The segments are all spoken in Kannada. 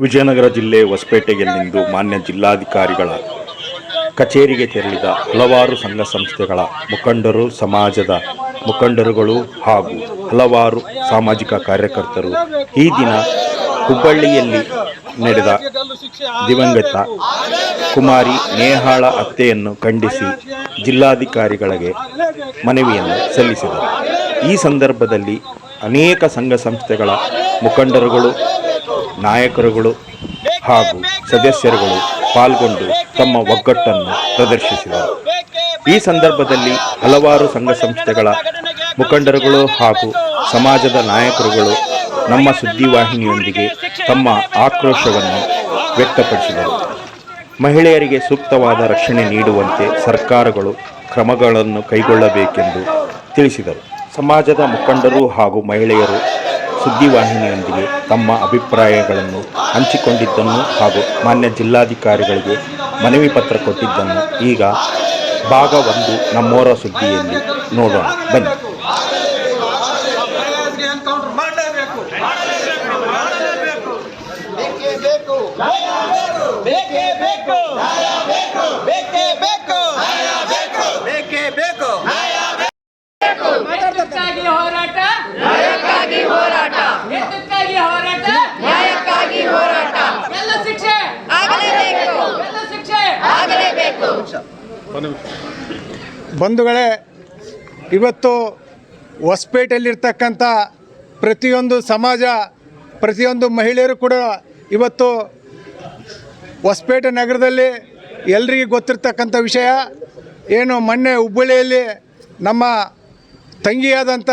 ವಿಜಯನಗರ ಜಿಲ್ಲೆ ಹೊಸಪೇಟೆಯಲ್ಲಿಂದು ಮಾನ್ಯ ಜಿಲ್ಲಾಧಿಕಾರಿಗಳ ಕಚೇರಿಗೆ ತೆರಳಿದ ಹಲವಾರು ಸಂಘ ಸಂಸ್ಥೆಗಳ ಮುಖಂಡರು, ಸಮಾಜದ ಮುಖಂಡರುಗಳು ಹಾಗೂ ಹಲವಾರು ಸಾಮಾಜಿಕ ಕಾರ್ಯಕರ್ತರು ಈ ದಿನ ಹುಬ್ಬಳ್ಳಿಯಲ್ಲಿ ನಡೆದ ದಿವಂಗತ ಕುಮಾರಿ ನೇಹಾಳ ಅತ್ತೆಯನ್ನು ಖಂಡಿಸಿ ಜಿಲ್ಲಾಧಿಕಾರಿಗಳಿಗೆ ಮನವಿಯನ್ನು ಸಲ್ಲಿಸಿದರು. ಈ ಸಂದರ್ಭದಲ್ಲಿ ಅನೇಕ ಸಂಘ ಸಂಸ್ಥೆಗಳ ಮುಖಂಡರುಗಳು ನಾಯಕರುಗಳು ಹಾಗೂ ಸದಸ್ಯರುಗಳು ಪಾಲ್ಗೊಂಡು ತಮ್ಮ ಒಗ್ಗಟ್ಟನ್ನು ಪ್ರದರ್ಶಿಸಿದರು. ಈ ಸಂದರ್ಭದಲ್ಲಿ ಹಲವಾರು ಸಂಘ ಸಂಸ್ಥೆಗಳ ಮುಖಂಡರುಗಳು ಹಾಗೂ ಸಮಾಜದ ನಾಯಕರುಗಳು ನಮ್ಮ ಸುದ್ದಿವಾಹಿನಿಯೊಂದಿಗೆ ತಮ್ಮ ಆಕ್ರೋಶವನ್ನು ವ್ಯಕ್ತಪಡಿಸಿದರು. ಮಹಿಳೆಯರಿಗೆ ಸೂಕ್ತವಾದ ರಕ್ಷಣೆ ನೀಡುವಂತೆ ಸರ್ಕಾರಗಳು ಕ್ರಮಗಳನ್ನು ಕೈಗೊಳ್ಳಬೇಕೆಂದು ತಿಳಿಸಿದರು. ಸಮಾಜದ ಮುಖಂಡರು ಹಾಗೂ ಮಹಿಳೆಯರು ಸುದ್ದಿವಾಹಿನಿಯೊಂದಿಗೆ ತಮ್ಮ ಅಭಿಪ್ರಾಯಗಳನ್ನು ಹಂಚಿಕೊಂಡಿದ್ದನ್ನು ಹಾಗೂ ಮಾನ್ಯ ಜಿಲ್ಲಾಧಿಕಾರಿಗಳಿಗೆ ಮನವಿ ಪತ್ರ ಕೊಟ್ಟಿದ್ದನ್ನು ಈಗ ಭಾಗ ಒಂದು ನಮ್ಮೋರ ಸುದ್ದಿಯಲ್ಲಿ ನೋಡೋಣ. ಬನ್ನಿ ಎನ್ಕೌಂಟರ್ ಮಾಡಲೇಬೇಕು ಬೇಕೇ ಬೇಕು ಬೇಕೇ ಬೇಕು ಬೇಕೇ ಬೇಕು ನ್ಯಾಯಕ್ಕಾಗಿ ಹೋರಾಟ ನ್ಯಾಯಕ್ಕಾಗಿ ಹೋರಾಟ ನ್ಯಾಯಕ್ಕಾಗಿ ಹೋರಾಟ ನ್ಯಾಯಕ್ಕಾಗಿ ಹೋರಾಟ ಎಲ್ಲ ಶಿಕ್ಷೆ ಆಗಲೇಬೇಕು ಎಲ್ಲ ಶಿಕ್ಷೆ ಆಗಲೇಬೇಕು ಬಂಧುಗಳೇ ಇವತ್ತು ಹೊಸಪೇಟೆಯಲ್ಲಿರ್ತಕ್ಕಂಥ ಪ್ರತಿಯೊಂದು ಸಮಾಜ ಪ್ರತಿಯೊಂದು ಮಹಿಳೆಯರು ಕೂಡ ಇವತ್ತು ಹೊಸಪೇಟೆ ನಗರದಲ್ಲಿ ಎಲ್ರಿಗೂ ಗೊತ್ತಿರ್ತಕ್ಕಂಥ ವಿಷಯ. ಏನು ಮೊನ್ನೆ ಹುಬ್ಬಳ್ಳಿಯಲ್ಲಿ ನಮ್ಮ ತಂಗಿಯಾದಂಥ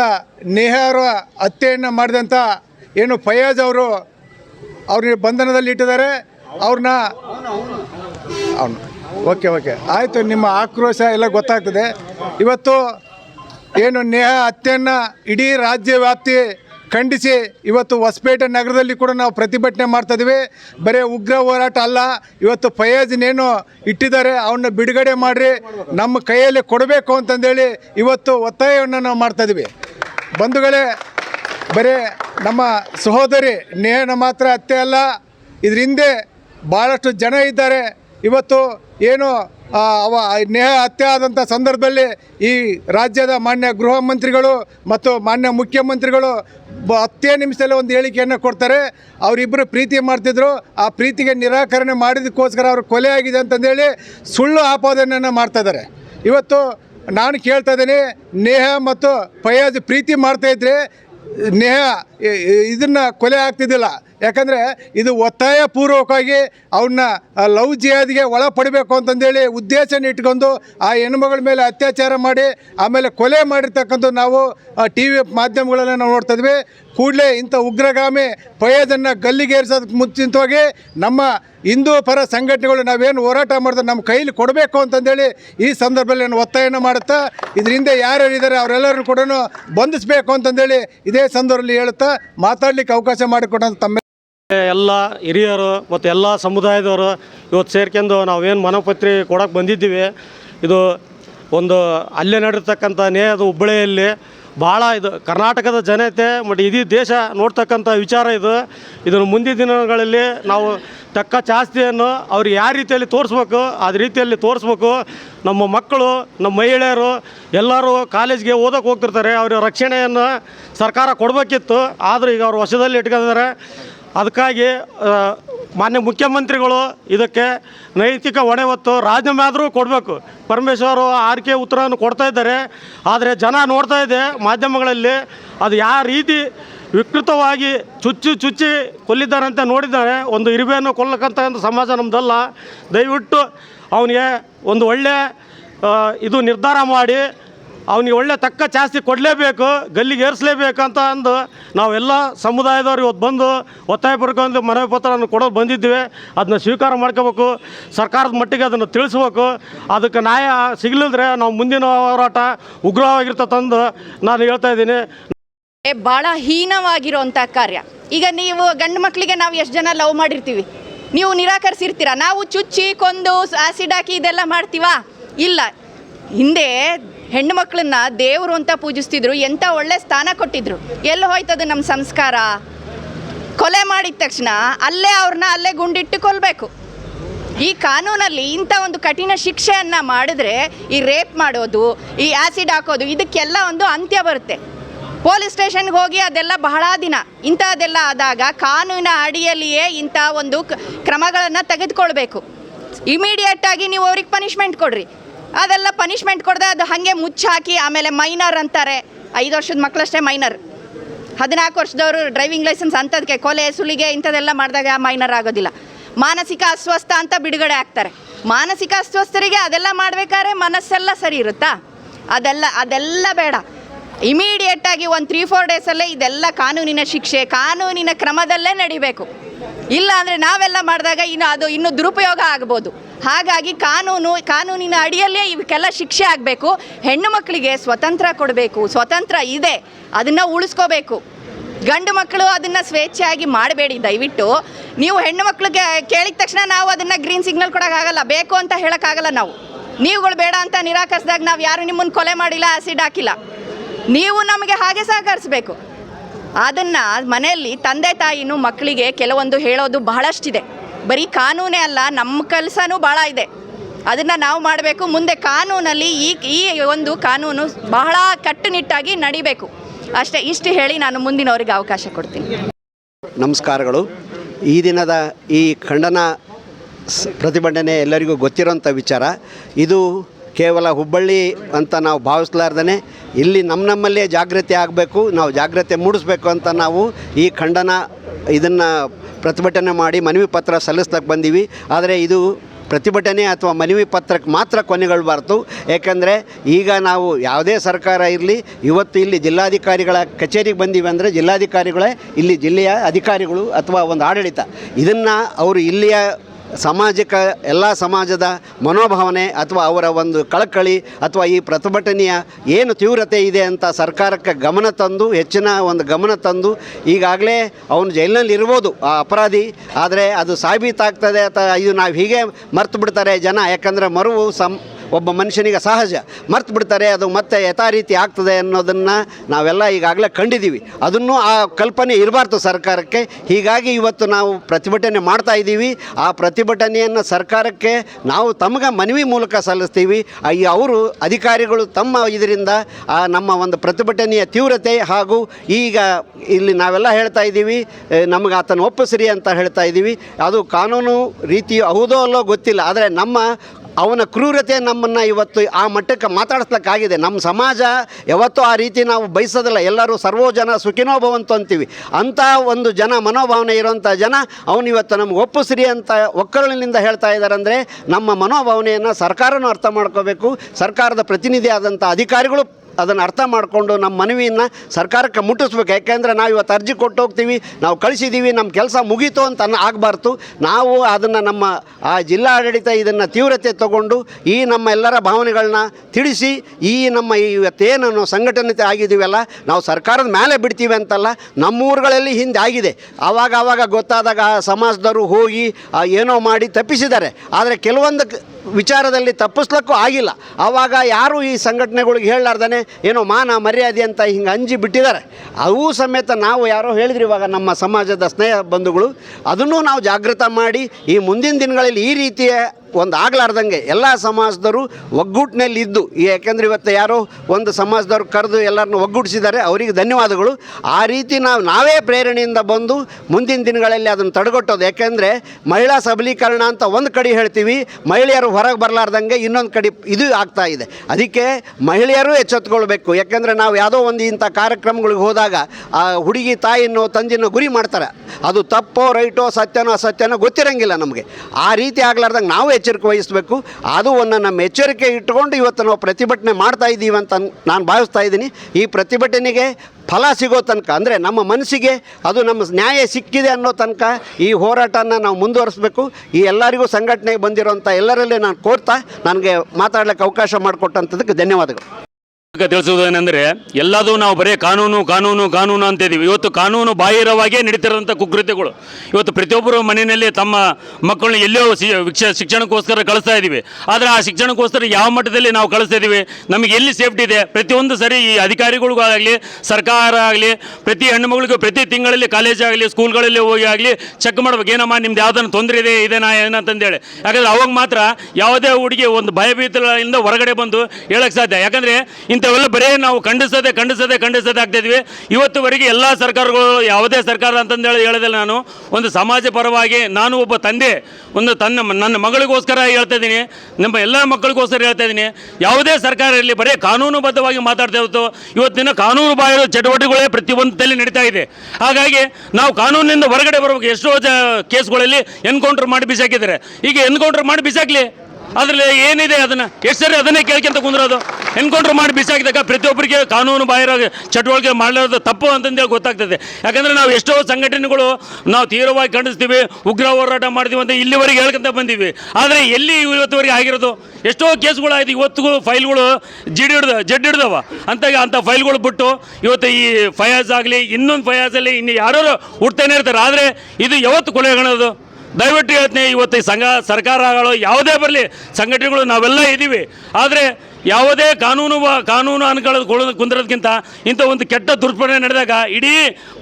ನೇಹಾರ ಹತ್ಯೆಯನ್ನು ಮಾಡಿದಂಥ ಏನು ಫಯಾಜ್ ಅವರು ಅವ್ರಿಗೆ ಬಂಧನದಲ್ಲಿ ಇಟ್ಟಿದ್ದಾರೆ ಅವ್ರನ್ನ ಅವನು. Okay okay. ಆಯಿತು, ನಿಮ್ಮ ಆಕ್ರೋಶ ಎಲ್ಲ ಗೊತ್ತಾಗ್ತದೆ. ಇವತ್ತು ಏನು ನೇಹ ಹತ್ಯೆಯನ್ನು ಇಡೀ ರಾಜ್ಯ ವ್ಯಾಪ್ತಿ ಖಂಡಿಸಿ ಇವತ್ತು ಹೊಸಪೇಟೆ ನಗರದಲ್ಲಿ ಕೂಡ ನಾವು ಪ್ರತಿಭಟನೆ ಮಾಡ್ತಾಯಿದ್ದೀವಿ ಬರೀ ಉಗ್ರ ಹೋರಾಟ ಅಲ್ಲ. ಇವತ್ತು ಏನು ಇಟ್ಟಿದ್ದಾರೆ ಅವನ್ನ ಬಿಡುಗಡೆ ಮಾಡಿರಿ. ನಮ್ಮ ಕೈಯಲ್ಲಿ ಕೊಡಬೇಕು ಅಂತಂದೇಳಿ ಇವತ್ತು ಒತ್ತಾಯವನ್ನು ನಾವು ಮಾಡ್ತಾಯಿದ್ವಿ ಬಂಧುಗಳೇ, ಬರೀ ನಮ್ಮ ಸಹೋದರಿ, ನೇಹನ ಮಾತ್ರ ಹತ್ಯೆ ಅಲ್ಲ. ಇದ್ರ ಹಿಂದೆ ಭಾಳಷ್ಟು ಜನ ಇದ್ದಾರೆ. ಇವತ್ತು ಏನು ಅವ ನೇಹ ಹತ್ಯೆ ಆದಂಥ ಸಂದರ್ಭದಲ್ಲಿ ಈ ರಾಜ್ಯದ ಮಾನ್ಯ ಗೃಹ ಮಂತ್ರಿಗಳು ಮತ್ತು ಮಾನ್ಯ ಮುಖ್ಯಮಂತ್ರಿಗಳು ಬ, ಹತ್ತೇ ನಿಮಿಷದಲ್ಲಿ ಒಂದು ಹೇಳಿಕೆಯನ್ನು ಕೊಡ್ತಾರೆ. ಅವರಿಬ್ಬರು ಪ್ರೀತಿ ಮಾಡ್ತಿದ್ರು. ಆ ಪ್ರೀತಿಗೆ ನಿರಾಕರಣೆ ಮಾಡಿದಕ್ಕೋಸ್ಕರ ಅವರು ಕೊಲೆ ಆಗಿದೆ ಅಂತಂದೇಳಿ ಸುಳ್ಳು ಆಪಾದನೆಯನ್ನು ಮಾಡ್ತಾ ಇದ್ದಾರೆ. ಇವತ್ತು ನಾನು ಕೇಳ್ತಾ ಇದ್ದೀನಿ, ನೇಹ ಮತ್ತು ಫಯಾಜ್ ಪ್ರೀತಿ ಮಾಡ್ತಾಯಿದ್ರೆ ನೇಹ ಇದನ್ನ ಕೊಲೆ ಆಗ್ತಿದ್ದಿಲ್ಲ. ಯಾಕಂದರೆ ಇದು ಒತ್ತಾಯ ಪೂರ್ವಕವಾಗಿ ಅವನ್ನ ಲವ್ ಜಿಯಾದಿಗೆ ಒಳಪಡಬೇಕು ಅಂತಂದೇಳಿ ಉದ್ದೇಶನ ಇಟ್ಕೊಂಡು ಆ ಹೆಣ್ಮಗಳ ಮೇಲೆ ಅತ್ಯಾಚಾರ ಮಾಡಿ, ಆಮೇಲೆ ಕೊಲೆ ಮಾಡಿರ್ತಕ್ಕಂಥ ನಾವು ಟಿ ವಿ ಮಾಧ್ಯಮಗಳಲ್ಲಿ ನಾವು ನೋಡ್ತಾ ಇದ್ವಿ. ಕೂಡಲೇ ಇಂಥ ಉಗ್ರಗಾಮಿ ಪಯದನ್ನು ಗಲ್ಲಿಗೇರಿಸೋದಕ್ಕೆ ಮುಂಚಿತವಾಗಿ ನಮ್ಮ ಹಿಂದೂ ಪರ ಸಂಘಟನೆಗಳು ನಾವೇನು ಹೋರಾಟ ಮಾಡಿದ್ರೆ ನಮ್ಮ ಕೈಲಿ ಕೊಡಬೇಕು ಅಂತಂದೇಳಿ ಈ ಸಂದರ್ಭದಲ್ಲಿ ನಾನು ಒತ್ತಾಯನ ಮಾಡುತ್ತಾ, ಇದರಿಂದ ಯಾರ್ಯಾರು ಇದ್ದಾರೆ ಅವರೆಲ್ಲರೂ ಕೂಡ ಬಂಧಿಸಬೇಕು ಅಂತಂದೇಳಿ ಇದೇ ಸಂದರ್ಭದಲ್ಲಿ ಹೇಳುತ್ತಾ ಮಾತಾಡಲಿಕ್ಕೆ ಅವಕಾಶ ಮಾಡಿಕೊಟ್ಟಂತ ತಮ್ಮ ಎಲ್ಲ ಹಿರಿಯರು ಮತ್ತು ಎಲ್ಲ ಸಮುದಾಯದವರು ಇವತ್ತು ಸೇರ್ಕೊಂಡು ನಾವೇನು ಮನೋಪತ್ರಿ ಕೊಡೋಕೆ ಬಂದಿದ್ದೀವಿ. ಇದು ಒಂದು ಅಲ್ಲೇ ನಡೆರ್ತಕ್ಕಂಥ ಅದು ಹುಬ್ಬಳ್ಳಿಯಲ್ಲಿ ಭಾಳ ಇದು ಕರ್ನಾಟಕದ ಜನತೆ, ಮತ್ತು ಇಡೀ ದೇಶ ನೋಡ್ತಕ್ಕಂಥ ವಿಚಾರ ಇದು. ಇದನ್ನು ಮುಂದಿನ ದಿನಗಳಲ್ಲಿ ನಾವು ತಕ್ಕ ಜಾಸ್ತಿಯನ್ನು ಅವ್ರಿಗೆ ಯಾವ ರೀತಿಯಲ್ಲಿ ತೋರಿಸ್ಬೇಕು ಅದ ರೀತಿಯಲ್ಲಿ ತೋರಿಸ್ಬೇಕು. ನಮ್ಮ ಮಕ್ಕಳು, ನಮ್ಮ ಮಹಿಳೆಯರು ಎಲ್ಲರೂ ಕಾಲೇಜ್ಗೆ ಓದೋಕೆ ಹೋಗ್ತಿರ್ತಾರೆ. ಅವ್ರ ರಕ್ಷಣೆಯನ್ನು ಸರ್ಕಾರ ಕೊಡಬೇಕಿತ್ತು. ಆದರೆ ಈಗ ಅವ್ರು ವಶದಲ್ಲಿ ಇಟ್ಕೊಂಡಿದ್ದಾರೆ. ಅದಕ್ಕಾಗಿ ಮಾನ್ಯ ಮುಖ್ಯಮಂತ್ರಿಗಳು ಇದಕ್ಕೆ ನೈತಿಕ ಹೊಣೆ ಹೊತ್ತು ರಾಜೀನಾಮೆ ಕೊಡಬೇಕು. ಪರಮೇಶ್ವರ್ ಆರ್ಕೆ ಉತ್ತರವನ್ನು ಕೊಡ್ತಾ ಇದ್ದಾರೆ. ಆದರೆ ಜನ ನೋಡ್ತಾ ಇದೆ ಮಾಧ್ಯಮಗಳಲ್ಲಿ ಅದು ಯಾವ ರೀತಿ ವಿಕೃತವಾಗಿ ಚುಚ್ಚಿ ಚುಚ್ಚಿ ಅಂತ ನೋಡಿದ್ದಾರೆ. ಒಂದು ಇರುವೆಯನ್ನು ಕೊಲ್ಲಕ್ಕಂತ ಸಮಾಜ ನಮ್ಮದಲ್ಲ ದಯವಿಟ್ಟು ಅವನಿಗೆ ಒಂದು ಒಳ್ಳೆಯ ಇದು ನಿರ್ಧಾರ ಮಾಡಿ. ಅವನಿಗೆ ಒಳ್ಳೆ ತಕ್ಕ ಜಾಸ್ತಿ ಕೊಡಲೇಬೇಕು, ಗಲ್ಲಿಗೆ ಏರಿಸಲೇಬೇಕು ಅಂತ ಅಂದು ನಾವೆಲ್ಲ ಸಮುದಾಯದವ್ರು ಇವತ್ತು ಬಂದು ಒತ್ತಾಯಪೂರ್ವಕ ಮನವಿ ಪತ್ರವನ್ನು ಕೊಡೋದು ಬಂದಿದ್ದೀವಿ. ಅದನ್ನ ಸ್ವೀಕಾರ ಮಾಡ್ಕೋಬೇಕು. ಸರ್ಕಾರದ ಮಟ್ಟಿಗೆ ಅದನ್ನು ತಿಳಿಸ್ಬೇಕು. ಅದಕ್ಕೆ ನ್ಯಾಯ ಸಿಗಲಿಲ್ಲದ್ರೆ ನಾವು ಮುಂದಿನ ಹೋರಾಟ ಉಗ್ರವಾಗಿರ್ತದಂದು ನಾನು ಹೇಳ್ತಾ ಇದ್ದೀನಿ. ಭಾಳ ಹೀನವಾಗಿರುವಂಥ ಕಾರ್ಯ. ಈಗ ನೀವು ಗಂಡು ಮಕ್ಕಳಿಗೆ ನಾವು ಎಷ್ಟು ಜನ ಲವ್ ಮಾಡಿರ್ತೀವಿ? ನೀವು ನಿರಾಕರಿಸಿರ್ತೀರ? ನಾವು ಚುಚ್ಚಿ ಕೊಂದು ಆಸಿಡ್ ಹಾಕಿ ಇದೆಲ್ಲ ಮಾಡ್ತೀವಾ? ಇಲ್ಲ. ಹಿಂದೆ ಹೆಣ್ಣು ಮಕ್ಕಳನ್ನ ದೇವರು ಅಂತ ಪೂಜಿಸ್ತಿದ್ರು ಎಂಥ ಒಳ್ಳೆ ಸ್ಥಾನ ಕೊಟ್ಟಿದ್ರು. ಎಲ್ಲಿ ಹೋಯ್ತದು ನಮ್ಮ ಸಂಸ್ಕಾರ? ಕೊಲೆ ಮಾಡಿದ ತಕ್ಷಣ ಅಲ್ಲೇ ಅವ್ರನ್ನ ಅಲ್ಲೇ ಗುಂಡಿಟ್ಟು ಕೊಲ್ಲಬೇಕು ಈ ಕಾನೂನಲ್ಲಿ ಇಂಥ ಒಂದು ಕಠಿಣ ಶಿಕ್ಷೆಯನ್ನು ಮಾಡಿದ್ರೆ ಈ ರೇಪ್ ಮಾಡೋದು, ಈ ಆ್ಯಸಿಡ್ ಹಾಕೋದು, ಇದಕ್ಕೆಲ್ಲ ಒಂದು ಅಂತ್ಯ ಬರುತ್ತೆ. ಪೊಲೀಸ್ ಸ್ಟೇಷನ್ಗೆ ಹೋಗಿ ಅದೆಲ್ಲ ಬಹಳ ದಿನ. ಇಂಥದ್ದೆಲ್ಲ ಆದಾಗ ಕಾನೂನಿನ ಅಡಿಯಲ್ಲಿಯೇ ಇಂಥ ಒಂದು ಕ್ರಮಗಳನ್ನು ತೆಗೆದುಕೊಳ್ಬೇಕು. ಇಮಿಡಿಯೇಟ್ ಆಗಿ ನೀವು ಅವ್ರಿಗೆ ಪನಿಷ್ಮೆಂಟ್ ಕೊಡ್ರಿ. ಅದೆಲ್ಲ ಪನಿಷ್ಮೆಂಟ್ ಕೊಡದೆ ಅದು ಹಾಗೆ ಮುಚ್ಚಾಕಿ ಆಮೇಲೆ ಮೈನರ್ ಅಂತಾರೆ. ಐದು ವರ್ಷದ ಮಕ್ಕಳಷ್ಟೇ ಮೈನರ್ ಹದಿನಾಲ್ಕು ವರ್ಷದವರು ಡ್ರೈವಿಂಗ್ ಲೈಸೆನ್ಸ್ ಅಂಥದಕ್ಕೆ ಕೊಲೆ, ಸುಲಿಗೆ ಇಂಥದ್ದೆಲ್ಲ ಮಾಡಿದಾಗ ಮೈನರ್ ಆಗೋದಿಲ್ಲ. ಮಾನಸಿಕ ಅಸ್ವಸ್ಥ ಅಂತ ಬಿಡುಗಡೆ ಆಗ್ತಾರೆ. ಮಾನಸಿಕ ಅಸ್ವಸ್ಥರಿಗೆ ಅದೆಲ್ಲ ಮಾಡಬೇಕಾದ್ರೆ ಮನಸ್ಸೆಲ್ಲ ಸರಿ ಇರುತ್ತಾ? ಅದೆಲ್ಲ ಅದೆಲ್ಲ ಬೇಡ. ಇಮಿಡಿಯೇಟ್ ಆಗಿ ಒಂದು ತ್ರೀ ಫೋರ್ ಡೇಸಲ್ಲೇ ಇದೆಲ್ಲ ಕಾನೂನಿನ ಶಿಕ್ಷೆ, ಕಾನೂನಿನ ಕ್ರಮದಲ್ಲೇ ನಡಿಬೇಕು. ಇಲ್ಲ ಅಂದರೆ ನಾವೆಲ್ಲ ಮಾಡಿದಾಗ ಇನ್ನು ಅದು ಇನ್ನು ದುರುಪಯೋಗ ಆಗ್ಬೋದು. ಹಾಗಾಗಿ ಕಾನೂನು, ಕಾನೂನಿನ ಅಡಿಯಲ್ಲೇ ಇವಕ್ಕೆಲ್ಲ ಶಿಕ್ಷೆ ಆಗಬೇಕು. ಹೆಣ್ಣು ಮಕ್ಕಳಿಗೆ ಸ್ವತಂತ್ರ ಕೊಡಬೇಕು, ಸ್ವತಂತ್ರ ಇದೆ. ಅದನ್ನು ಉಳಿಸ್ಕೋಬೇಕು. ಗಂಡು ಮಕ್ಕಳು ಅದನ್ನು ಸ್ವೇಚ್ಛೆಯಾಗಿ ಮಾಡಬೇಡಿ ದಯವಿಟ್ಟು. ನೀವು ಹೆಣ್ಣು ಮಕ್ಕಳಿಗೆ ಕೇಳಿದ ತಕ್ಷಣ ನಾವು ಅದನ್ನು ಗ್ರೀನ್ ಸಿಗ್ನಲ್ ಕೊಡೋಕ್ಕಾಗಲ್ಲ. ಬೇಕು ಅಂತ ಹೇಳೋಕ್ಕಾಗಲ್ಲ ನಾವು. ನೀವುಗಳು ಬೇಡ ಅಂತ ನಿರಾಕರಿಸಿದಾಗ ನಾವು ಯಾರು ನಿಮ್ಮನ್ನು ಕೊಲೆ ಮಾಡಿಲ್ಲ ಆ್ಯಸಿಡ್ ಹಾಕಿಲ್ಲ. ನೀವು ನಮಗೆ ಹಾಗೆ ಸಹಕರಿಸಬೇಕು. ಅದನ್ನು ಮನೆಯಲ್ಲಿ ತಂದೆ ತಾಯಿನೂ ಮಕ್ಕಳಿಗೆ ಕೆಲವೊಂದು ಹೇಳೋದು ಬಹಳಷ್ಟಿದೆ. ಬರೀ ಕಾನೂನೇ ಅಲ್ಲ, ನಮ್ಮ ಕೆಲಸನೂ ಭಾಳ ಇದೆ. ಅದನ್ನು ನಾವು ಮಾಡಬೇಕು. ಮುಂದೆ ಕಾನೂನಲ್ಲಿ ಈ ಈ ಒಂದು ಕಾನೂನು ಬಹಳ ಕಟ್ಟುನಿಟ್ಟಾಗಿ ನಡಿಬೇಕು. ಅಷ್ಟೇ, ಇಷ್ಟು ಹೇಳಿ ನಾನು ಮುಂದಿನವರಿಗೆ ಅವಕಾಶ ಕೊಡ್ತೀನಿ. ನಮಸ್ಕಾರಗಳು. ಈ ದಿನದ ಈ ಖಂಡನ ಪ್ರತಿಭಟನೆ ಎಲ್ಲರಿಗೂ ಗೊತ್ತಿರೋಂಥ ವಿಚಾರ. ಇದು ಕೇವಲ ಹುಬ್ಬಳ್ಳಿ ಅಂತ ನಾವು ಭಾವಿಸ್ಲಾರ್ದೇ ಇಲ್ಲಿ ನಮ್ಮ ನಮ್ಮಲ್ಲೇ ಜಾಗೃತಿ ಆಗಬೇಕು, ನಾವು ಜಾಗೃತಿ ಮೂಡಿಸ್ಬೇಕು ಅಂತ ನಾವು ಈ ಖಂಡನ ಇದನ್ನು ಪ್ರತಿಭಟನೆ ಮಾಡಿ ಮನವಿ ಪತ್ರ ಸಲ್ಲಿಸ್ಲಕ್ಕೆ ಬಂದೀವಿ. ಆದರೆ ಇದು ಪ್ರತಿಭಟನೆ ಅಥವಾ ಮನವಿ ಪತ್ರಕ್ಕೆ ಮಾತ್ರ ಕೊನೆಗೊಳ್ಳಬಾರ್ದು ಏಕೆಂದರೆ ಈಗ ನಾವು ಯಾವುದೇ ಸರ್ಕಾರ ಇರಲಿ, ಇವತ್ತು ಇಲ್ಲಿ ಜಿಲ್ಲಾಧಿಕಾರಿಗಳ ಕಚೇರಿಗೆ ಬಂದೀವಿ ಅಂದರೆ ಜಿಲ್ಲಾಧಿಕಾರಿಗಳೇ, ಇಲ್ಲಿ ಜಿಲ್ಲೆಯ ಅಧಿಕಾರಿಗಳು ಅಥವಾ ಒಂದು ಆಡಳಿತ. ಇದನ್ನು ಅವರು ಇಲ್ಲಿಯ ಸಾಮಾಜಿಕ, ಎಲ್ಲ ಸಮಾಜದ ಮನೋಭಾವನೆ ಅಥವಾ ಅವರ ಒಂದು ಕಳಕಳಿ ಅಥವಾ ಈ ಪ್ರತಿಭಟನೆಯ ಏನು ತೀವ್ರತೆ ಇದೆ ಅಂತ ಸರ್ಕಾರಕ್ಕೆ ಗಮನ ತಂದು, ಹೆಚ್ಚಿನ ಒಂದು ಗಮನ ತಂದು, ಈಗಾಗಲೇ ಅವನು ಜೈಲಿನಲ್ಲಿ ಇರ್ಬೋದು ಆ ಅಪರಾಧಿ. ಆದರೆ ಅದು ಸಾಬೀತಾಗ್ತದೆ ಅಥವಾ ಇದು ನಾವು ಹೀಗೆ ಮರ್ತು ಬಿಡ್ತಾರೆ ಜನ. ಯಾಕಂದರೆ ಮರುವು ಸಂ ಒಬ್ಬ ಮನುಷ್ಯನಿಗೆ ಸಹಜ ಮರ್ತು ಬಿಡ್ತಾರೆ, ಅದು ಮತ್ತೆ ಯಥಾ ರೀತಿ ಆಗ್ತದೆ ಅನ್ನೋದನ್ನು ನಾವೆಲ್ಲ ಈಗಾಗಲೇ ಕಂಡಿದ್ದೀವಿ. ಅದನ್ನು ಆ ಕಲ್ಪನೆ ಇರಬಾರ್ದು ಸರ್ಕಾರಕ್ಕೆ. ಹೀಗಾಗಿ ಇವತ್ತು ನಾವು ಪ್ರತಿಭಟನೆ ಮಾಡ್ತಾ ಇದ್ದೀವಿ. ಆ ಪ್ರತಿಭಟನೆಯನ್ನು ಸರ್ಕಾರಕ್ಕೆ ನಾವು ತಮಗೆ ಮನವಿ ಮೂಲಕ ಸಲ್ಲಿಸ್ತೀವಿ. ಈ ಅವರು ಅಧಿಕಾರಿಗಳು ತಮ್ಮ ಇದರಿಂದ ಆ ನಮ್ಮ ಒಂದು ಪ್ರತಿಭಟನೆಯ ತೀವ್ರತೆ ಹಾಗೂ ಈಗ ಇಲ್ಲಿ ನಾವೆಲ್ಲ ಹೇಳ್ತಾ ಇದ್ದೀವಿ. ನಮಗೆ ಆತನ ಒಪ್ಪಿಸ್ರಿ ಅಂತ ಹೇಳ್ತಾ ಇದ್ದೀವಿ. ಅದು ಕಾನೂನು ರೀತಿ ಹೌದೋ ಅಲ್ಲೋ ಗೊತ್ತಿಲ್ಲ. ಆದರೆ ನಮ್ಮ ಅವನ ಕ್ರೂರತೆ ನಮ್ಮನ್ನು ಇವತ್ತು ಆ ಮಟ್ಟಕ್ಕೆ ಮಾತಾಡಿಸ್ಲಿಕ್ಕಾಗಿದೆ. ನಮ್ಮ ಸಮಾಜ ಯಾವತ್ತೂ ಆ ರೀತಿ ನಾವು ಬಯಸೋದಿಲ್ಲ. ಎಲ್ಲರೂ ಸರ್ವೋ ಜನ ಸುಖಿನೋ ಭವಂತು ಅಂತೀವಿ. ಅಂಥ ಒಂದು ಜನ ಮನೋಭಾವನೆ ಇರೋಂಥ ಜನ ಅವನು ಇವತ್ತು ನಮ್ಗೆ ಒಪ್ಪಿಸ್ರಿ ಅಂತ ಒಕ್ಕಲಿನಿಂದ ಹೇಳ್ತಾ ಇದ್ದಾರೆ ಅಂದರೆ ನಮ್ಮ ಮನೋಭಾವನೆಯನ್ನು ಸರ್ಕಾರನೂ ಅರ್ಥ ಮಾಡ್ಕೋಬೇಕು. ಸರ್ಕಾರದ ಪ್ರತಿನಿಧಿ ಆದಂಥ ಅಧಿಕಾರಿಗಳು ಅದನ್ನು ಅರ್ಥ ಮಾಡಿಕೊಂಡು ನಮ್ಮ ಮನವಿಯನ್ನು ಸರ್ಕಾರಕ್ಕೆ ಮುಟ್ಟಿಸ್ಬೇಕು. ಯಾಕೆಂದರೆ ನಾವು ಇವತ್ತು ಅರ್ಜಿ ಕೊಟ್ಟು ಹೋಗ್ತೀವಿ, ನಾವು ಕಳಿಸಿದ್ದೀವಿ ನಮ್ಮ ಕೆಲಸ ಮುಗೀತು ಅಂತ ಆಗಬಾರ್ದು. ನಾವು ಅದನ್ನು ನಮ್ಮ ಆ ಜಿಲ್ಲಾ ಆಡಳಿತ ಇದನ್ನು ತೀವ್ರತೆ ತಗೊಂಡು ಈ ನಮ್ಮ ಎಲ್ಲರ ಭಾವನೆಗಳನ್ನ ತಿಳಿಸಿ, ಈ ನಮ್ಮ ಇವತ್ತೇನು ನಾವು ಸಂಘಟನೆ ಆಗಿದ್ದೀವಲ್ಲ ನಾವು ಸರ್ಕಾರದ ಮೇಲೆ ಬಿಡ್ತೀವಿ ಅಂತಲ್ಲ, ನಮ್ಮ ಊರುಗಳಲ್ಲಿ ಹಿಂದೆ ಆಗಿದೆ. ಆವಾಗ ಆವಾಗ ಗೊತ್ತಾದಾಗ ಆ ಸಮಾಜದವರು ಹೋಗಿ ಏನೋ ಮಾಡಿ ತಪ್ಪಿಸಿದ್ದಾರೆ. ಆದರೆ ಕೆಲವೊಂದು ವಿಚಾರದಲ್ಲಿ ತಪ್ಪಿಸ್ಲಕ್ಕೂ ಆಗಿಲ್ಲ. ಆವಾಗ ಯಾರು ಈ ಸಂಘಟನೆಗಳಿಗೆ ಹೇಳಲಾರ್ದಾನೆ? ಏನೋ ಮಾನ ಮರ್ಯಾದೆ ಅಂತ ಹಿಂಗೆ ಅಂಜಿ ಬಿಟ್ಟಿದ್ದಾರೆ. ಅವು ಸಮೇತ ನಾವು ಯಾರೋ ಹೇಳಿದ್ರಿ ಇವಾಗ ನಮ್ಮ ಸಮಾಜದ ಸ್ನೇಹ ಬಂಧುಗಳು. ಅದನ್ನು ನಾವು ಜಾಗೃತ ಮಾಡಿ ಈ ಮುಂದಿನ ದಿನಗಳಲ್ಲಿ ಈ ರೀತಿಯ ಒಂದು ಆಗ್ಲಾರ್ದಂಗೆ ಎಲ್ಲ ಸಮಾಜದವರು ಒಗ್ಗೂಟಿನಲ್ಲಿ ಇದ್ದು, ಯಾಕೆಂದ್ರೆ ಇವತ್ತು ಯಾರೋ ಒಂದು ಸಮಾಜದವ್ರು ಕರೆದು ಎಲ್ಲರನ್ನು ಒಗ್ಗೂಡಿಸಿದ್ದಾರೆ, ಅವರಿಗೆ ಧನ್ಯವಾದಗಳು. ಆ ರೀತಿ ನಾವು, ನಾವೇ ಪ್ರೇರಣೆಯಿಂದ ಬಂದು ಮುಂದಿನ ದಿನಗಳಲ್ಲಿ ಅದನ್ನು ತಡೆಗಟ್ಟೋದು. ಯಾಕೆಂದರೆ ಮಹಿಳಾ ಸಬಲೀಕರಣ ಅಂತ ಒಂದು ಕಡೆ ಹೇಳ್ತೀವಿ, ಮಹಿಳೆಯರು ಹೊರಗೆ ಬರಲಾರ್ದಂಗೆ ಇನ್ನೊಂದು ಕಡೆ ಇದು ಆಗ್ತಾ ಇದೆ. ಅದಕ್ಕೆ ಮಹಿಳೆಯರು ಎಚ್ಚೆತ್ತುಕೊಳ್ಬೇಕು ಯಾಕೆಂದರೆ ನಾವು ಯಾವುದೋ ಒಂದು ಇಂಥ ಕಾರ್ಯಕ್ರಮಗಳಿಗೆ ಹೋದಾಗ ಆ ಹುಡುಗಿ ತಾಯಿನೋ ತಂದಿನೋ ಗುರಿ ಮಾಡ್ತಾರೆ. ಅದು ತಪ್ಪೋ, ರೈಟೋ, ಸತ್ಯನೋ, ಅಸತ್ಯನೋ ಗೊತ್ತಿರಂಗಿಲ್ಲ ನಮಗೆ. ಆ ರೀತಿ ಆಗ್ಲಾರ್ದಂಗೆ ನಾವು ಎಚ್ಚರಿಕೆ ವಹಿಸಬೇಕು. ಅದು ಒಂದು ನಮ್ಮ ಎಚ್ಚರಿಕೆ ಇಟ್ಕೊಂಡು ಇವತ್ತು ನಾವು ಪ್ರತಿಭಟನೆ ಮಾಡ್ತಾ ಇದ್ದೀವಿ ಅಂತ ನಾನು ಭಾವಿಸ್ತಾ ಇದ್ದೀನಿ. ಈ ಪ್ರತಿಭಟನೆಗೆ ಫಲ ಸಿಗೋ ತನಕ, ಅಂದರೆ ನಮ್ಮ ಮನಸ್ಸಿಗೆ ಅದು ನಮ್ಮ ನ್ಯಾಯ ಸಿಕ್ಕಿದೆ ಅನ್ನೋ ತನಕ ಈ ಹೋರಾಟನ ನಾವು ಮುಂದುವರಿಸಬೇಕು. ಈ ಎಲ್ಲರಿಗೂ ಸಂಘಟನೆಗೆ ಬಂದಿರೋಂಥ ಎಲ್ಲರಲ್ಲಿ ನಾನು ಕೋರ್ತಾ, ನನಗೆ ಮಾತಾಡಲಿಕ್ಕೆ ಅವಕಾಶ ಮಾಡಿಕೊಟ್ಟಂಥದಕ್ಕೆ ಧನ್ಯವಾದಗಳು. ತಿಳಿಸುವುದೇನೆಂದರೆ ಎಲ್ಲದೂ ನಾವು ಬರೀ ಕಾನೂನು ಕಾನೂನು ಕಾನೂನು ಅಂತಿದ್ದೀವಿ ಇವತ್ತು ಕಾನೂನು ಬಾಹಿರವಾಗಿಯೇ ನಡೀತಿರೋಂಥ ಕುಕೃತ್ಯಗಳು. ಇವತ್ತು ಪ್ರತಿಯೊಬ್ಬರು ಮನೆಯಲ್ಲಿ ತಮ್ಮ ಮಕ್ಕಳನ್ನ ಎಲ್ಲೋ ಶಿಕ್ಷಣಕ್ಕೋಸ್ಕರ ಕಳಿಸ್ತಾ ಇದ್ದೀವಿ ಆದರೆ ಆ ಶಿಕ್ಷಣಕ್ಕೋಸ್ಕರ ಯಾವ ಮಟ್ಟದಲ್ಲಿ ನಾವು ಕಳಿಸ್ತಾ ಇದ್ದೀವಿ ನಮಗೆ ಎಲ್ಲಿ ಸೇಫ್ಟಿ ಇದೆ? ಪ್ರತಿಯೊಂದು ಸರಿ ಈ ಅಧಿಕಾರಿಗಳಿಗಾಗಲಿ ಸರ್ಕಾರ ಆಗಲಿ, ಪ್ರತಿ ಹೆಣ್ಣುಮಗಳಿಗೂ ಪ್ರತಿ ತಿಂಗಳಲ್ಲಿ ಕಾಲೇಜ್ ಆಗಲಿ, ಸ್ಕೂಲ್ಗಳಲ್ಲಿ ಹೋಗಿ ಆಗಲಿ ಚೆಕ್ ಮಾಡ್ಬೇಕು. ಏನಮ್ಮ, ನಿಮ್ದು ಯಾವ್ದನ್ನು ತೊಂದರೆ ಇದೆ, ಇದೇನಾ ಏನಂತಂದೇಳಿ ಯಾಕಂದರೆ ಅವಾಗ ಮಾತ್ರ ಯಾವುದೇ ಹುಡುಗಿ ಒಂದು ಭಯಭೀತಗಳಿಂದ ಹೊರಗಡೆ ಬಂದು ಹೇಳಕ್ಕೆ ಸಾಧ್ಯ. ಯಾಕಂದರೆ ಇಂಥವೆಲ್ಲ ಬರೀ ನಾವು ಖಂಡಿಸದೆ ಖಂಡಿಸದೆ ಖಂಡಿಸದೆ ಆಗ್ತಿದ್ವಿ ಇವತ್ತುವರೆಗೆ ಎಲ್ಲ ಸರ್ಕಾರಗಳು, ಯಾವುದೇ ಸರ್ಕಾರ ಅಂತಂದೇಳಿ ಹೇಳೋದಿಲ್ಲ ನಾನು. ಒಂದು ಸಮಾಜ ಪರವಾಗಿ ನಾನು ಒಬ್ಬ ತಂದೆ. ಒಂದು ತನ್ನ ನನ್ನ ಮಗಳಿಗೋಸ್ಕರ ಹೇಳ್ತಾ ಇದ್ದೀನಿ ನಮ್ಮ ಎಲ್ಲ ಮಕ್ಕಳಿಗೋಸ್ಕರ ಹೇಳ್ತಾ ಇದ್ದೀನಿ ಯಾವುದೇ ಸರ್ಕಾರ ಇರಲಿ, ಬರೀ ಕಾನೂನುಬದ್ಧವಾಗಿ ಮಾತಾಡ್ತಾ ಇತ್ತು ಇವತ್ತಿನ ಕಾನೂನು ಬಾಹಿರ ಚಟುವಟಿಕೆಗಳೇ ಪ್ರತಿಯೊಂದರಲ್ಲಿ ನಡೀತಾ ಇದೆ. ಹಾಗಾಗಿ ನಾವು ಕಾನೂನಿನಿಂದ ಹೊರಗಡೆ ಬರಬೇಕು. ಎಷ್ಟೋ ಜ, ಕೇಸ್ಗಳಲ್ಲಿ ಎನ್ಕೌಂಟರ್ ಮಾಡಿ ಬಿಸಾಕಿದ್ದಾರೆ. ಈಗ ಎನ್ಕೌಂಟರ್ ಮಾಡಿ ಬಿಸಾಕಲಿ. ಅದರಲ್ಲಿ ಏನಿದೆ ಅದನ್ನು? ಎಷ್ಟು ಸರಿ ಅದನ್ನೇ ಕೇಳ್ಕೊಂತ ಕುಂದ್ರೋದು? ಎನ್ಕೌಂಟರ್ ಮಾಡಿ ಬಿಸಾಕಿದಾಗ ಪ್ರತಿಯೊಬ್ಬರಿಗೆ ಕಾನೂನು ಬಾಹಿರ ಚಟುವಟಿಕೆ ಮಾಡಲಾರದು ತಪ್ಪು ಅಂತಂದೇಳಿ ಗೊತ್ತಾಗ್ತದೆ. ಯಾಕಂದ್ರೆ ನಾವು ಎಷ್ಟೋ ಸಂಘಟನೆಗಳು ನಾವು ತೀವ್ರವಾಗಿ ಖಂಡಿಸ್ತೀವಿ, ಉಗ್ರ ಹೋರಾಟ ಮಾಡ್ತೀವಿ ಅಂತ ಇಲ್ಲಿವರೆಗೆ ಹೇಳ್ಕೊಂತ ಬಂದೀವಿ ಆದರೆ ಎಲ್ಲಿ ಇವತ್ತುವರೆಗೆ ಆಗಿರೋದು? ಎಷ್ಟೋ ಕೇಸ್ಗಳಾಯ್ತು, ಇವತ್ತಿಗೂ ಫೈಲ್ಗಳು ಜಿಡ್ ಹಿಡ್ದ, ಜಡ್ ಹಿಡ್ದವ. ಅಂತ ಅಂಥ ಫೈಲ್ಗಳು ಬಿಟ್ಟು ಇವತ್ತು ಈ ಫಯಾಜ್ ಆಗಲಿ, ಇನ್ನೊಂದು ಫಯಾಜಲ್ಲಿ ಇನ್ನು ಯಾರು ಹುಡ್ತಾನೆ ಇರ್ತಾರೆ. ಆದರೆ ಇದು ಯಾವತ್ತು ಕೊಲೆಗಾಣೋದು ದಯವಿಟ್ಟು ಹೇಳ್ತೀನಿ, ಇವತ್ತು ಈ ಸಂಘ ಸರ್ಕಾರಗಳು ಯಾವುದೇ ಬರಲಿ, ಸಂಘಟನೆಗಳು ನಾವೆಲ್ಲ ಇದ್ದೀವಿ ಆದರೆ ಯಾವುದೇ ಕಾನೂನು ಕಾನೂನು ಅನುಕೂಲ ಕುಂದಿರೋದಕ್ಕಿಂತ ಇಂಥ ಒಂದು ಕೆಟ್ಟ ದುರ್ಪಣೆ ನಡೆದಾಗ ಇಡೀ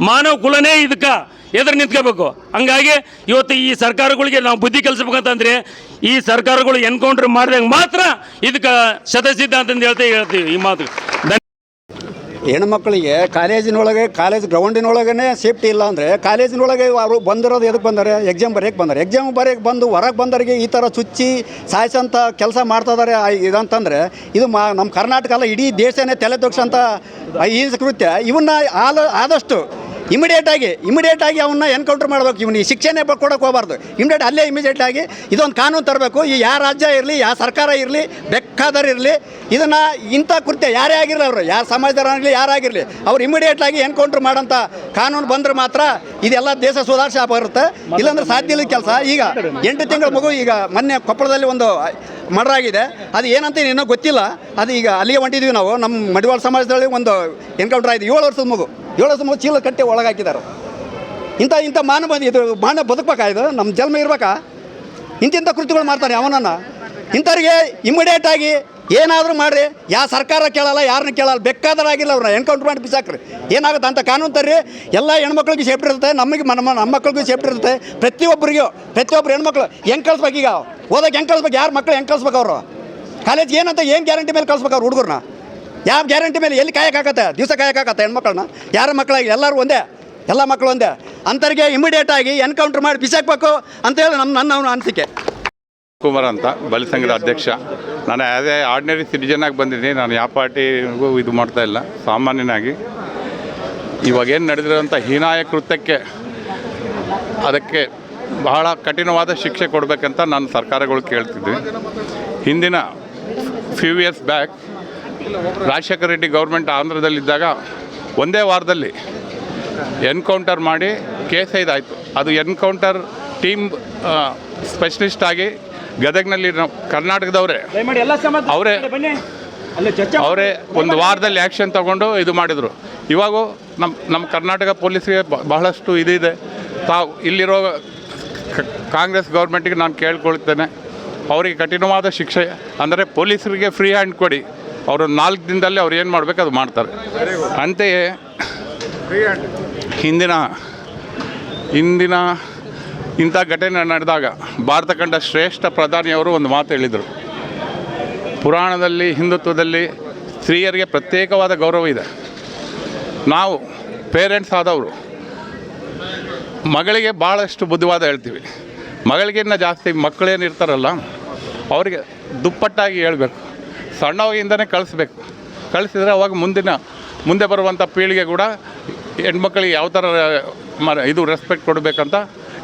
ಮಾನವ ಕುಲನೇ ಇದಕ್ಕೆ ಎದುರು ನಿಂತ್ಕೋಬೇಕು. ಹಂಗಾಗಿ ಇವತ್ತು ಈ ಸರ್ಕಾರಗಳಿಗೆ ನಾವು ಬುದ್ಧಿ ಕಲಿಸ್ಬೇಕಂತಂದ್ರೆ ಈ ಸರ್ಕಾರಗಳು ಎನ್ಕೌಂಟರ್ ಮಾಡಿದಾಗ ಮಾತ್ರ ಇದಕ್ಕೆ ಶತಸಿದ್ಧ ಅಂತಂದು ಹೇಳ್ತಾ ಹೇಳ್ತೀವಿ ಈ ಮಾತು. ಹೆಣ್ಮಕ್ಳಿಗೆ ಕಾಲೇಜಿನೊಳಗೆ, ಕಾಲೇಜ್ ಗ್ರೌಂಡಿನೊಳಗೇ ಸೇಫ್ಟಿ ಇಲ್ಲ ಅಂದರೆ ಕಾಲೇಜಿನೊಳಗೆ ಅವರು ಬಂದಿರೋದು ಎದಕ್ಕೆ ಬಂದಾರೆ? ಎಕ್ಸಾಮ್ ಬರೆಯಕ್ಕೆ ಬಂದಾರೆ. ಎಕ್ಸಾಮ್ ಬರೆಯಕ್ಕೆ ಬಂದು ಹೊರಗೆ ಬಂದವರಿಗೆ ಈ ಥರ ಚುಚ್ಚಿ ಸಾಯಿಸೋಂಥ ಕೆಲಸ ಮಾಡ್ತಾ ಇದಾರೆ. ಆ- ಇದಂತಂದರೆ ಇದು ಮಾ ನಮ್ಮ ಕರ್ನಾಟಕ ಅಲ್ಲ, ಇಡೀ ದೇಶನೇ ತಲೆ ತಗ್ಸೋಂಥ ಈ ಕೃತ್ಯ ಇವನ್ನ ಆಲ, ಆದಷ್ಟು ಇಮಿಡಿಯೇಟಾಗಿ ಇಮಿಡಿಯೇಟಾಗಿ ಅವನ್ನ ಎನ್ಕೌಂಟರ್ ಮಾಡಬೇಕು. ಇವನಿಗೆ ಶಿಕ್ಷೆನೇ ಕೊಡೋಕೆ ಹೋಗಬಾರ್ದು. ಇಮಿಡಿಯೇಟ್ ಅಲ್ಲೇ ಇಮಿಡಿಯೇಟ್ ಆಗಿ ಇದೊಂದು ಕಾನೂನು ತರಬೇಕು. ಈ ಯಾವ ರಾಜ್ಯ ಇರಲಿ, ಯಾವ ಸರ್ಕಾರ ಇರಲಿ ಬೆಕ್ಕಾದರ ಇರಲಿ, ಇದನ್ನು ಇಂಥ ಕೃತ್ಯ ಯಾರೇ ಆಗಿರಲಿ ಅವರು, ಯಾರು ಸಮಾಜದವರಾಗಲಿ ಯಾರಾಗಿರಲಿ ಅವ್ರು ಇಮಿಡಿಯೇಟ್ ಆಗಿ ಎನ್ಕೌಂಟರ್ ಮಾಡೋಂಥ ಕಾನೂನು ಬಂದ್ರೆ ಮಾತ್ರ ಇದೆಲ್ಲ ದೇಶ ಸುಧಾರಿಸಿ ಬರುತ್ತೆ ಇಲ್ಲಾಂದ್ರೆ ಸಾಧ್ಯ ಇಲ್ಲ ಕೆಲಸ. ಈಗ ಎಂಟು ತಿಂಗಳ ಮಗು ಈಗ ಮೊನ್ನೆ ಕೊಪ್ಪಳದಲ್ಲಿ ಒಂದು ಮರ್ಡರ್ ಆಗಿದೆ ಅದು ಏನಂತ ಇನ್ನೂ ಗೊತ್ತಿಲ್ಲ. ಅದು ಈಗ ಅಲ್ಲಿಗೆ ಹೊಂಟಿದ್ವಿ ನಾವು. ನಮ್ಮ ಮಡಿವಾಳ ಸಮಾಜದಲ್ಲಿ ಒಂದು ಎನ್ಕೌಂಟರ್ ಆಯಿತು ಏಳು ವರ್ಷದ ಮಗು. ಏಳು ಸಮ ಚೀಲ ಕಟ್ಟಿ ಒಳಗಾಕಿದ್ದಾರೆ. ಇಂಥ ಇಂಥ ಮಾನವ ಇದು ಮಾನವ ಬದುಕಬೇಕಾ ನಮ್ಮ ಜನ್ಮ ಇರ್ಬೇಕಾ? ಇಂತಿಂಥ ಕೃತ್ಯಗಳು ಮಾಡ್ತಾನೆ ಅವನನ್ನ. ಇಂಥವ್ರಿಗೆ ಇಮಿಡಿಯೇಟ್ ಆಗಿ ಏನಾದರೂ ಮಾಡಿರಿ. ಯಾವ ಸರ್ಕಾರ ಕೇಳಲ್ಲ ಯಾರನ್ನ ಕೇಳಲ್ಲ. ಬೇಕಾದರಾಗಿಲ್ಲ ಅವ್ರನ್ನ. ಎನ್ಕೌಂಟರ್ ಮಾಡಿ ಬಿಸಾಕ್ರಿ. ಏನಾಗುತ್ತೆ ಅಂತ ಕಾನೂನು ತರ್ರಿ. ಎಲ್ಲ ಹೆಣ್ಮಕ್ಳಿಗೆ ಸೇಫ್ಟಿ ಇರುತ್ತೆ. ನಮಗೆ, ನಮ್ಮ ನಮ್ಮ ಸೇಫ್ಟಿ ಇರುತ್ತೆ. ಪ್ರತಿಯೊಬ್ಬರಿಗೂ, ಪ್ರತಿಯೊಬ್ಬರು ಹೆಣ್ಮಕ್ಳು ಹೆಂಗೆ ಕಳಿಸ್ಬೇಕು ಈಗ? ಓದಕ್ಕೆ ಹೆಂಗೆ ಕಳಿಸ್ಬೇಕು? ಯಾರು ಮಕ್ಳು ಹೆಂಗೆ ಕಳಿಸ್ಬೇಕು ಅವರು? ಕಾಲೇಜ್ ಏನಂತ ಏನು ಗ್ಯಾರಂಟಿ ಮೇಲೆ ಕಳಿಸ್ಬೇಕು ಅವ್ರು ಹುಡುಗರನ್ನ ಯಾವ ಗ್ಯಾರಂಟಿ ಮೇಲೆ ಎಲ್ಲಿ ಕಾಯಕ್ಕಾಗತ್ತೆ ದಿವಸ ಕಾಯಕ್ಕಾಗತ್ತೆ ಹೆಣ್ಮಕ್ಳನ್ನ? ಯಾರ ಮಕ್ಕಳಾಗಿ ಎಲ್ಲರೂ ಒಂದೇ? ಎಲ್ಲ ಮಕ್ಕಳು ಒಂದೇ? ಅಂಥವ್ರಿಗೆ ಇಮಿಡಿಯೇಟ್ ಆಗಿ ಎನ್ಕೌಂಟರ್ ಮಾಡಿ ಬಿಸಾಕ್ಬೇಕು ಅಂತೇಳಿ ನಮ್ಮ ನನ್ನ ಅನಿಸಿಕೆ. ಕುಮಾರ್ ಅಂತ, ಬಲಿ ಸಂಘದ ಅಧ್ಯಕ್ಷ. ನಾನು ಯಾವುದೇ ಆರ್ಡಿನರಿ ಸಿಟಿಜನ್ ಆಗಿ ಬಂದಿದ್ದೀನಿ. ನಾನು ಯಾವ ಪಾರ್ಟಿಗೂ ಇದು ಮಾಡ್ತಾ ಇಲ್ಲ. ಸಾಮಾನ್ಯನಾಗಿ. ಇವಾಗೇನು ನಡೆದಿರೋಂಥ ಹೀನಾಯ ಕೃತ್ಯಕ್ಕೆ ಅದಕ್ಕೆ ಬಹಳ ಕಠಿಣವಾದ ಶಿಕ್ಷೆ ಕೊಡಬೇಕಂತ ನಾನು ಸರ್ಕಾರಗಳು ಕೇಳ್ತಿದ್ವಿ. ಹಿಂದಿನ few years back Rajashekhara Reddy government ಆಂಧ್ರದಲ್ಲಿದ್ದಾಗ ಒಂದೇ ವಾರದಲ್ಲಿ ಎನ್ಕೌಂಟರ್ ಮಾಡಿ ಕೇಸ್ ಇದಾಯಿತು ಅದು ಎನ್ಕೌಂಟರ್ ಟೀಮ್ ಸ್ಪೆಷಲಿಸ್ಟ್ ಆಗಿ ಗದಗ್ನಲ್ಲಿ ನಾವು ಕರ್ನಾಟಕದವರೇ. ಅವರೇ ಅವರೇ ಒಂದು ವಾರದಲ್ಲಿ ಆ್ಯಕ್ಷನ್ ತಗೊಂಡು ಇದು ಮಾಡಿದರು. ಇವಾಗ ನಮ್ಮ ನಮ್ಮ ಕರ್ನಾಟಕ ಪೊಲೀಸ್ಗೆ ಬಹಳಷ್ಟು ಇದಿದೆ. ತಾವು ಇಲ್ಲಿರೋ ಕಾಂಗ್ರೆಸ್ ಗೌರ್ಮೆಂಟಿಗೆ ನಾನು ಕೇಳ್ಕೊಳ್ತೇನೆ. ಅವರಿಗೆ ಕಠಿಣವಾದ ಶಿಕ್ಷೆ ಅಂದರೆ ಪೊಲೀಸರಿಗೆ ಫ್ರೀ ಹ್ಯಾಂಡ್ ಕೊಡಿ. ಅವರು ನಾಲ್ಕು ದಿನದಲ್ಲಿ ಅವ್ರು ಏನು ಮಾಡಬೇಕು ಅದು ಮಾಡ್ತಾರೆ. ಅಂತೆಯೇ ಹಿಂದಿನ ಹಿಂದಿನ ಇಂಥ ಘಟನೆ ನಡೆದಾಗ ಭಾರತ ಕಂಡ ಶ್ರೇಷ್ಠ ಪ್ರಧಾನಿಯವರು ಒಂದು ಮಾತು ಹೇಳಿದರು. ಪುರಾಣದಲ್ಲಿ, ಹಿಂದುತ್ವದಲ್ಲಿ ಸ್ತ್ರೀಯರಿಗೆ ಪ್ರತ್ಯೇಕವಾದ ಗೌರವ ಇದೆ. ನಾವು ಪೇರೆಂಟ್ಸ್ ಆದವರು ಮಗಳಿಗೆ ಭಾಳಷ್ಟು ಬುದ್ಧಿವಾದ ಹೇಳ್ತೀವಿ. ಮಗಳಿಗಿನ್ನ ಜಾಸ್ತಿ ಮಕ್ಕಳೇನು ಇರ್ತಾರಲ್ಲ ಅವರಿಗೆ ದುಪ್ಪಟ್ಟಾಗಿ ಹೇಳ್ಬೇಕು. ಸಣ್ಣವಾಗಿಂದನೇ ಕಳಿಸ್ಬೇಕು. ಕಳಿಸಿದ್ರೆ ಅವಾಗ ಮುಂದಿನ, ಮುಂದೆ ಬರುವಂಥ ಪೀಳಿಗೆ ಕೂಡ ಹೆಣ್ಮಕ್ಳಿಗೆ ಯಾವ ಥರ ಮ ಇದು ರೆಸ್ಪೆಕ್ಟ್ ಕೊಡಬೇಕಂತ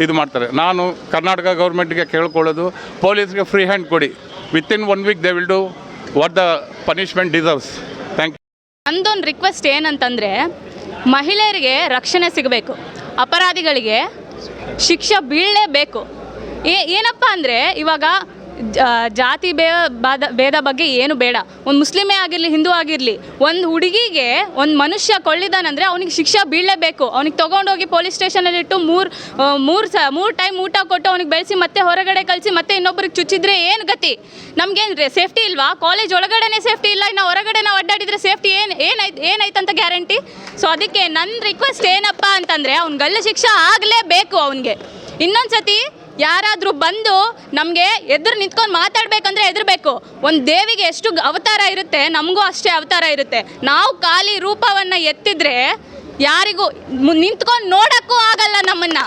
ಇದು ಮಾಡ್ತಾರೆ. ನಾನು ಕರ್ನಾಟಕ ಗೌರ್ಮೆಂಟ್ಗೆ ಕೇಳ್ಕೊಳ್ಳೋದು, ಪೊಲೀಸ್ಗೆ ಫ್ರೀ ಹ್ಯಾಂಡ್ ಕೊಡಿ. Within one week they will do what the punishment deserves thank you ನಂದೊಂದು ರಿಕ್ವೆಸ್ಟ್ ಏನಂತಂದರೆ, ಮಹಿಳೆಯರಿಗೆ ರಕ್ಷಣೆ ಸಿಗಬೇಕು, ಅಪರಾಧಿಗಳಿಗೆ ಶಿಕ್ಷೆ ಬೀಳಲೇಬೇಕು. ಏನಪ್ಪ ಅಂದರೆ, ಇವಾಗ ಜಾತಿ ಬೇ ಬಾದ ಭೇದ ಬಗ್ಗೆ ಏನು ಬೇಡ. ಒಂದು ಮುಸ್ಲಿಮೇ ಆಗಿರಲಿ, ಹಿಂದೂ ಆಗಿರಲಿ, ಒಂದು ಹುಡುಗಿಗೆ ಒಂದು ಮನುಷ್ಯ ಕೊಳ್ಳಿದಾನಂದರೆ ಅವನಿಗೆ ಶಿಕ್ಷೆ ಬೀಳಲೇಬೇಕು. ಅವ್ನಿಗೆ ತೊಗೊಂಡೋಗಿ ಪೊಲೀಸ್ ಸ್ಟೇಷನಲ್ಲಿ ಇಟ್ಟು ಮೂರು ಮೂರು ಸ, ಮೂರು ಟೈಮ್ ಊಟ ಕೊಟ್ಟು ಅವ್ನಿಗೆ ಬೆಳೆಸಿ ಮತ್ತೆ ಹೊರಗಡೆ ಕಳಿಸಿ ಮತ್ತೆ ಇನ್ನೊಬ್ರಿಗೆ ಚುಚ್ಚಿದ್ರೆ ಏನು ಗತಿ? ನಮಗೇನು ಸೇಫ್ಟಿ ಇಲ್ವಾ? ಕಾಲೇಜ್ ಒಳಗಡೆನೇ ಸೇಫ್ಟಿ ಇಲ್ಲ, ಇನ್ನು ಹೊರಗಡೆ ನಾವು ಅಡ್ಡಾಡಿದರೆ ಸೇಫ್ಟಿ ಏನು, ಏನಾಯ್ತು ಅಂತ ಗ್ಯಾರಂಟಿ? ಸೊ ಅದಕ್ಕೆ ನನ್ನ ರಿಕ್ವೆಸ್ಟ್ ಏನಪ್ಪ ಅಂತಂದರೆ ಅವ್ನ ಗಲ್ಲು ಶಿಕ್ಷೆ ಆಗಲೇಬೇಕು ಅವನಿಗೆ. ಇನ್ನೊಂದು ಸತಿ ಯಾರಾದರೂ ಬಂದು ನಮಗೆ ಎದುರು ನಿಂತ್ಕೊಂಡು ಮಾತಾಡಬೇಕಂದ್ರೆ ಎದುರಬೇಕು ಒಂದು ದೇವಿಗೆ ಎಷ್ಟು ಅವತಾರ ಇರುತ್ತೆ, ನಮಗೂ ಅಷ್ಟೇ ಅವತಾರ ಇರುತ್ತೆ. ನಾವು ಖಾಲಿ ರೂಪವನ್ನು ಎತ್ತಿದ್ರೆ ಯಾರಿಗೂ ನಿಂತ್ಕೊಂಡು ನೋಡೋಕ್ಕೂ ಆಗಲ್ಲ ನಮ್ಮನ್ನು.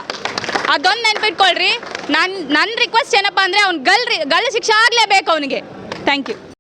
ಅದೊಂದು ನೆನ್ಪಿಟ್ಕೊಳ್ರಿ. ನನ್ನ ನನ್ನ ರಿಕ್ವೆಸ್ಟ್ ಏನಪ್ಪ ಅಂದರೆ ಅವ್ನು ಗಲ್ ಗಲ್ಲು ಶಿಕ್ಷೆ ಆಗಲೇಬೇಕು ಅವನಿಗೆ. Thank you